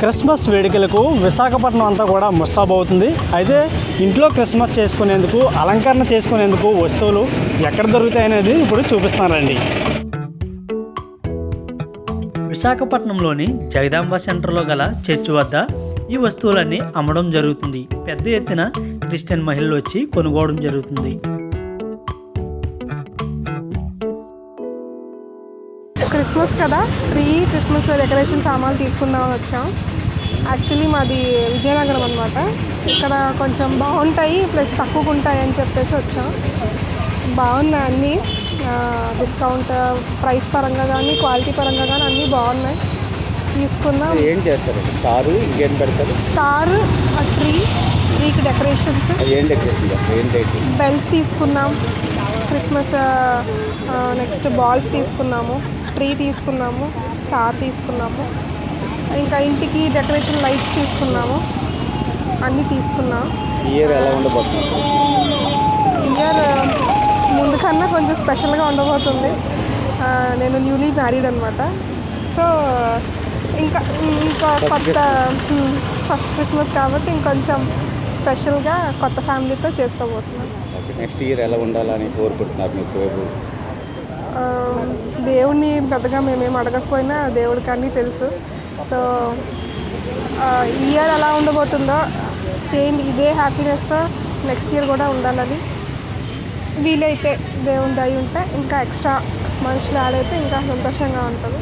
Christmas వేడుకలకు విశాఖపట్నం అంతా కూడా ముస్తాబవుతుంది. అయితే ఇంట్లో క్రిస్మస్ చేసుకునేందుకు అలంకరణ చేసుకునేందుకు వస్తువులు ఎక్కడ దొరుకుతాయనేది ఇప్పుడు చూపిస్తానండి విశాఖపట్నంలోని జగదాంబ సెంటర్లో గల చర్చి వద్ద ఈ వస్తువులన్నీ అమ్మడం జరుగుతుంది. పెద్ద ఎత్తున క్రిస్టియన్ మహిళలు వచ్చి కొనుగోవడం జరుగుతుంది. క్రిస్మస్ కదా? ప్రీ క్రిస్మస్ డెకరేషన్ సామాన్లు తీసుకుందామని వచ్చాం. యాక్చువల్లీ మాది విజయనగరం అనమాట ఇక్కడ కొంచెం బాగుంటాయి ప్లస్ తక్కువగా ఉంటాయి అని చెప్పేసి వచ్చాం. బాగున్నాయి అన్నీ. డిస్కౌంట్ ప్రైస్ పరంగా కానీ క్వాలిటీ పరంగా కానీ అన్నీ బాగున్నాయి. తీసుకున్నాం. ఏం చేస్తారు? స్టారు ఇంకేం పెడతారు? స్టార్ ట్రీ ట్రీకి డెకరేషన్స్. ఏం డెకరేషన్ చేస్తారు? ఏం డేట్? బెల్స్ తీసుకున్నాం. క్రిస్మస్ నెక్స్ట్ బాల్స్ తీసుకున్నాము. ట్రీ తీసుకున్నాము. స్టార్ తీసుకున్నాము. ఇంకా ఇంటికి డెకరేషన్ లైట్స్ తీసుకున్నాము. అన్నీ తీసుకున్నాం. ఇయర్ ఎలా ఉండబోతున్నారు ఇయర్ ముందు కన్నా కొంచెం స్పెషల్గా ఉండబోతుంది. నేను న్యూలీ మ్యారీడ్ అనమాట సో ఇంకా ఇంకా కొత్త ఫస్ట్ క్రిస్మస్ కాబట్టి ఇంకొంచెం స్పెషల్గా కొత్త ఫ్యామిలీతో చేసుకోబోతున్నాను నెక్స్ట్ ఇయర్ ఎలా ఉండాలని కోరుకుంటున్నారు మీ ప్రభు? ఆ, దేవుణ్ణి పెద్దగా మేమేం అడగకపోయినా దేవుడికి అన్నీ తెలుసు. సో ఇయర్ ఎలా ఉండబోతుందో సేమ్ ఇదే హ్యాపీనెస్తో నెక్స్ట్ ఇయర్ కూడా ఉండాలని వీలైతే దేవుని దయ ఉంటే ఇంకా ఎక్స్ట్రా మనుషులు ఆడైతే ఇంకా సంతోషంగా ఉంటుంది